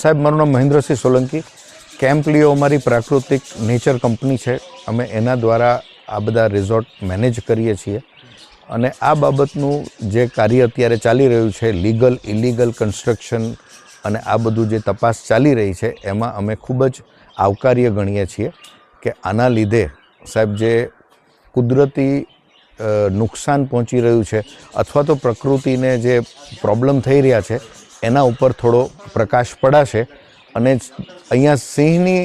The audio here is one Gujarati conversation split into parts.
સાહેબ, મારું નામ મહેન્દ્રસિંહ સોલંકી. કેમ્પ લીઓ અમારી પ્રાકૃતિક નેચર કંપની છે. અમે એના દ્વારા આ બધા રિઝોર્ટ મેનેજ કરીએ છીએ. અને આ બાબતનું જે કાર્ય અત્યારે ચાલી રહ્યું છે, લીગલ, ઇલીગલ કન્સ્ટ્રક્શન અને આ બધું જે તપાસ ચાલી રહી છે, એમાં અમે ખૂબ જ આવકાર્ય ગણીએ છીએ કે આના લીધે સાહેબ, જે કુદરતી નુકસાન પહોંચી રહ્યું છે અથવા તો પ્રકૃતિને જે પ્રોબ્લેમ થઈ રહ્યા છે એના ઉપર થોડો પ્રકાશ પડાશે અને અહીંયા સિંહની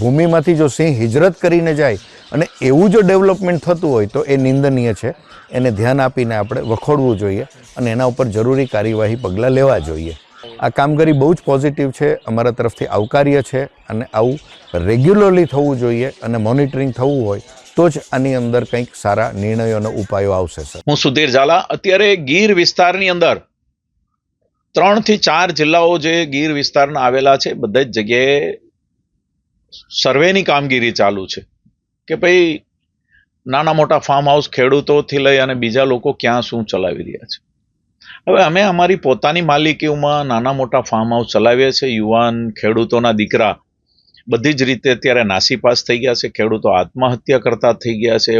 ભૂમિમાંથી જો સિંહ હિજરત કરીને જાય અને એવું જો ડેવલપમેન્ટ થતું હોય તો એ નિંદનીય છે. એને ધ્યાન આપીને આપણે વખોડવું જોઈએ અને એના ઉપર જરૂરી કાર્યવાહી પગલાં લેવા જોઈએ. આ કામગીરી બહુ જ પોઝિટિવ છે, અમારા તરફથી આવકાર્ય છે અને આવું રેગ્યુલરલી થવું જોઈએ અને મોનિટરિંગ થવું હોય તો જ આની અંદર કંઈક સારા નિર્ણયો ઉપાયો આવશે, સર. હું સુધીર ઝાલા, અત્યારે ગીર વિસ્તારની અંદર ત્રણથી ચાર જિલ્લાઓ જે ગીર વિસ્તારના આવેલા છે, બધા જ જગ્યાએ સર્વેની કામગીરી ચાલુ છે કે ભાઈ નાના મોટા ફાર્મ હાઉસ ખેડૂતોથી લઈ અને બીજા લોકો ક્યાં શું ચલાવી રહ્યા છે. હવે અમે અમારી પોતાની માલિકીઓમાં નાના મોટા ફાર્મ હાઉસ ચલાવીએ છીએ, યુવાન ખેડૂતોના દીકરા બધી જ રીતે અત્યારે નાસીપાસ થઈ ગયા છે, ખેડૂતો આત્મહત્યા કરતા થઈ ગયા છે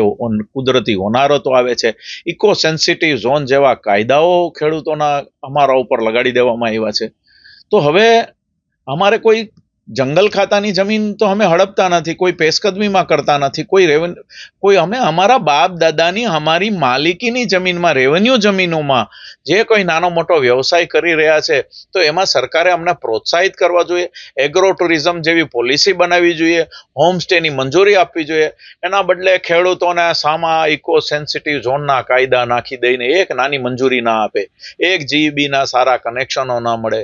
કુદરતી હોનારતો આવે છે. ઇકો સેન્સિટિવ ઝોન જેવા કાયદાઓ ખેડૂતોના અમારા ઉપર લગાડી દેવામાં આવ્યા છે. તો હવે અમારે કોઈ જંગલ ખાતાની જમીન તો અમે હડપતા નથી, કોઈ પેશકદમીમાં કરતા નથી, કોઈ રેવન કોઈ અમે અમારા બાપ દાદાની, અમારી માલિકીની જમીનમાં રેવન્યુ જમીનોમાં જે કોઈ નાનો મોટો વ્યવસાય કરી રહ્યા છે, તો એમાં સરકારે અમને પ્રોત્સાહિત કરવા જોઈએ એગ્રો ટુરિઝમ જેવી પોલિસી બનાવવી જોઈએ હોમસ્ટેની મંજૂરી આપવી જોઈએ, એના બદલે ખેડૂતોને સામા ઇકો સેન્સિટિવ ઝોનના કાયદા નાખી દઈને એક નાની મંજૂરી ના આપે, એક જીબીના સારા કનેક્શનો ના મળે,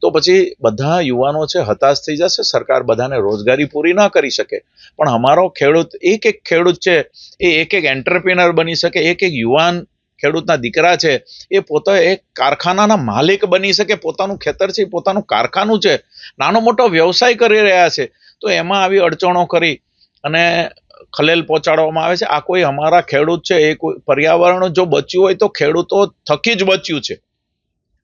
તો પછી બધા યુવાનો છે હતાશ થઈ જશે, સરકાર બધાને રોજગારી પૂરી ના કરી શકે. પણ અમારો ખેડૂત, એક એક ખેડૂત છે, એ એક એક એન્ટરપ્રિનર બની શકે, એક એક યુવાન ખેડૂતના દીકરા છે, એ પોતે એક કારખાનાના માલિક બની શકે, પોતાનું ખેતર છે પોતાનું કારખાનું છે, નાનો મોટો વ્યવસાય કરી રહ્યા છે, તો એમાં આવી અડચણો કરી અને ખલેલ પહોંચાડવામાં આવે છે. આ કોઈ અમારા ખેડૂત છે, એ કોઈ પર્યાવરણ જો બચ્યું હોય તો ખેડૂતો થકી જ બચ્યું છે.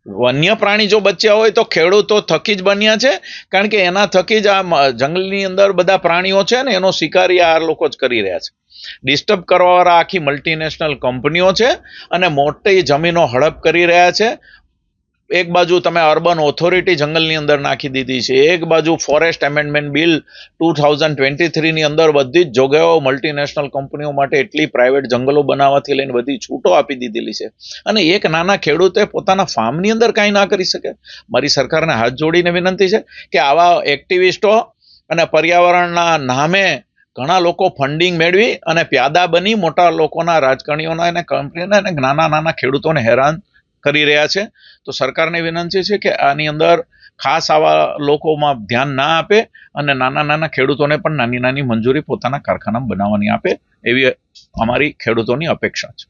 વન્ય પ્રાણી જો બચ્યા હોય તો ખેડૂતો થકી જ બન્યા છે, કારણ કે એના થકી જ આ જંગલની અંદર બધા પ્રાણીઓ છે ને, એનો શિકારી આ લોકો જ કરી રહ્યા છે. ડિસ્ટર્બ કરવાવાળા આખી મલ્ટીનેશનલ કંપનીઓ છે અને મોટી જમીનો હડપ કરી રહ્યા છે એક બાજુ તમે અર્બન ઓથોરિટી જંગલની અંદર નાખી દીધી છે, એક બાજુ forest amendment bill two thousand twenty થ્રીની અંદર બધી જ જગ્યાઓ મલ્ટીનેશનલ કંપનીઓ માટે એટલી પ્રાઇવેટ જંગલો બનાવવાથી લઈને બધી છૂટો આપી દીધેલી છે. અને એક નાના ખેડૂતે પોતાના ફાર્મની અંદર કાંઈ ના કરી શકે. મારી સરકારને હાથ જોડીને વિનંતી છે કે આવા એક્ટિવિસ્ટો અને પર્યાવરણના નામે ઘણા લોકો ફંડિંગ મેળવી અને પ્યાદા બની, મોટા લોકોના રાજકારણીઓના અને કંપનીઓના અને નાના નાના ખેડૂતોને હેરાન કરી રહ્યા છે. તો સરકારને વિનંતી છે કે આની અંદર ખાસ આવા લોકોમાં ધ્યાન ના આપે અને નાના નાના ખેડૂતોને પણ નાની નાની મંજૂરી પોતાના કારખાનામાં બનાવવાની આપે એવી અમારી ખેડૂતોની અપેક્ષા છે.